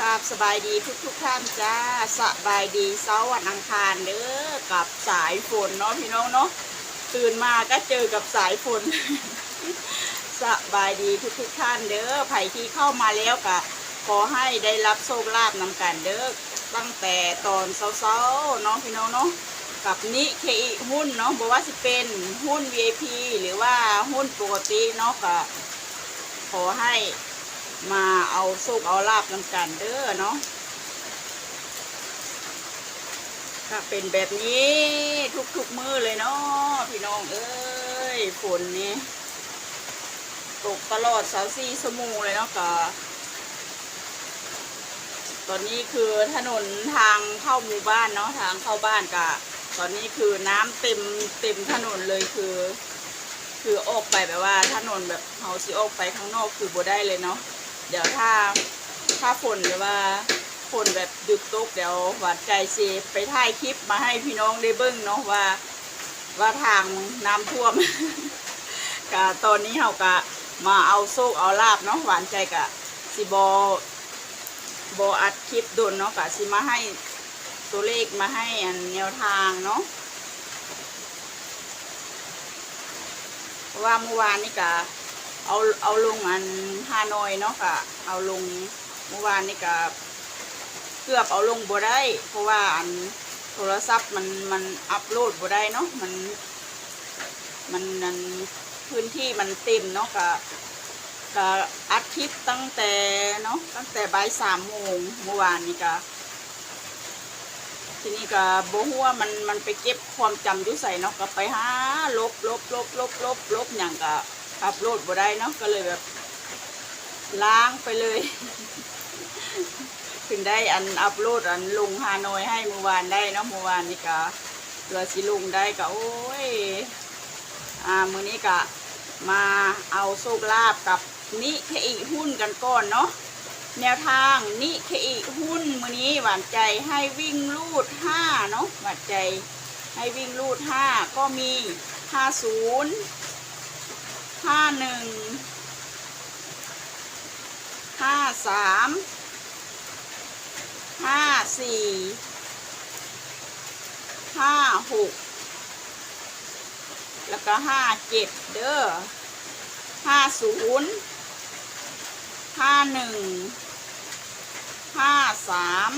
กราบสบายดีทุกทุกท่านจ้าสบายดีเสาร์วันอังคารเด้อกับสายฝนเนาะพี่น้องเนาะตื่นมาก็เจอกับสายฝนสบายดีทุกทุกท่านเด้อไผ่ที่เข้ามาแล้วก็ขอให้ได้รับโชคลาภนำกันเด้อตั้งแต่ตอนเช้าๆเนาะพี่น้องเนาะกับนิเคอิหุ้นเนาะบอกว่าสิเป็นหุ้น VIP หรือว่าหุ้นปกติเนาะก็ขอให้ มาเอาโชคเอาลาบนำกันเด้อเนาะก็เป็นแบบนี้ทุกๆมือเลยเนาะพี่น้องเอ้ยฝนนี้ตกตลอดสาวซี่สมูเลยเนาะก็ตอนนี้คือถนนทางเข้าหมู่บ้านเนาะทางเข้าบ้านกะ ตอนนี้คือน้ำเต็มเต็มถนนเลยคือ คือออกไปแบบว่าถนนแบบเฮาสิออกไปข้างนอกคือบ่ได้เลยเนาะ เดี๋ยวถ้าถ้าฝนหรือว่าฝนแบบดึกตกเดี๋ยวหวานใจเซไปถ่ายคลิปมาให้พี่น้องได้เบิ้งเนาะว่า ว่าทางน้ำท่วม กะตอนนี้เรากะมาเอาโซกเอาลาบเนาะหวานใจกะสิบอบออัดคลิปดนเนาะกะสิมาให้ตัวเลขมาให้อันแนวทางเนาะเพราะว่าเมื่อวานนี่กะ เอาเอาลงอันฮานอยเนาะค่ะ เอาลงเมื่อวานนี่ก็เกือบเอาลงบ่ได้ เพราะว่าอันโทรศัพท์มันมันอัปโหลดบ่ได้เนาะมันมันมันพื้นที่มันเต็มเนาะก็ก็อัดคลิปตั้งแต่เนาะตั้งแต่บ่ายสามโมงเมื่อวานนี่ก็ทีนี้ก็บ่ฮู้ว่ามันมันไปเก็บความจำยู่ใส่เนาะก็ไปหาลบลบลบลบลบลบอย่างก็ อัพโหลดบ่ได้เนาะก็เลยแบบ ล้างไปเลย ถึงได้อันอัพโหลดอันลงฮานอยให้เมื่อวานได้เนาะเมื่อวานนี่ก็เรือสิลงได้ก็โอ้ยอ่ามื้อนี้ก็มาเอาโชคลาภกับนิเคอิหุ้นกันก่อนเนาะแนวทางนิเคอิหุ้นมื้อนี้หวานใจให้วิ่งลูดห้าเนาะหวานใจให้วิ่งลูดห้าก็มีห้าศูนย์ ห้าหนึ่งห้าสามห้าสี่ห้าหกแล้วก็ห้าเจ็ดเด้อห้าศูนย์ห้าหนึ่งห้าสาม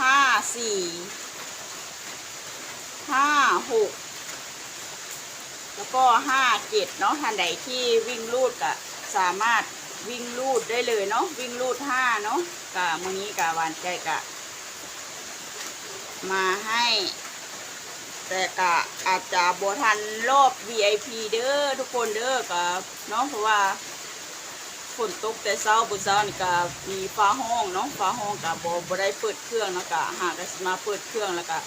ห้าสี่ห้าหก แล้วก็ห้าเจ็ดเนาะท่านใดที่วิ่งรูดก็สามารถวิ่งรูดได้เลยเนาะวิ่งรูดห้าเนาะกะมื้อนี้กะหวานใจกะ มาให้ แต่กะอาจจะบทันรอบ VIP เด้อทุกคนเด้อกะเนาะเพราะว่าฝนตกแต่เช้าบุเช้านี่กะมีฟ้าห้องเนาะฟ้าห้องกะบ่บ่ได้เปิดเครื่องนะกะหากจะมาเปิดเครื่องแล้วก็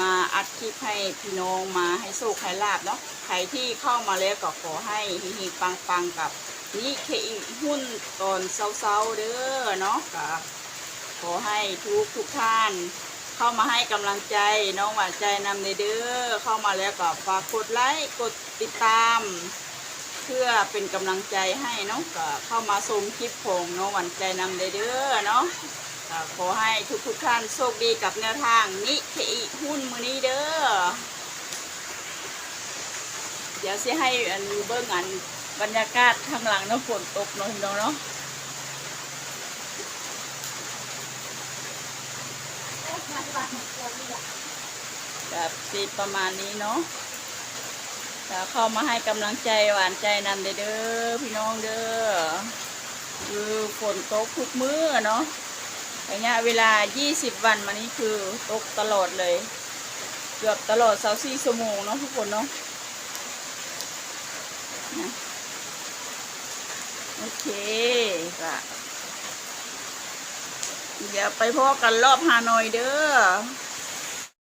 มาอัดคลิปให้พี่น้องมาให้โชคให้ลาบเนาะใครที่เข้ามาแล้วก็ขอให้ฮิๆปังๆกับนี่เคอีหุ้นตอนเช้าๆเด้อเนาะก็ขอให้ทุกทุกท่าน เข้ามาให้กำลังใจน้องหวานใจนำในเด้อเข้ามาแล้วก็ฝากกดไลค์กดติดตาม เพื่อเป็นกำลังใจให้เนาะก็เข้ามาชมคลิปของน้องหวานใจนำในเด้อเนาะ ขอให้ทุกทุกท่านโชคดีกับแนวทางนิเคอิหุ้นมือนี้เด้อ เดี๋ยวสิให้อันเบิ้งอันบรรยากาศข้างหลังเนาะฝนตกเนาะพี่น้องเนาะแบบสิประมาณนี้เนาะจะเข้ามาให้กำลังใจหวานใจนำเด้อพี่น้องเด้อคือฝนตกทุกมื้อเนาะ ระยะเวลา 20 วันมานี้คือตกตลอดเลย เกือบตลอด24ชั่วโมงเนาะทุกคนเนาะนะโอเคก็เดี๋ยวไปพอกันรอบฮานอยเด้อ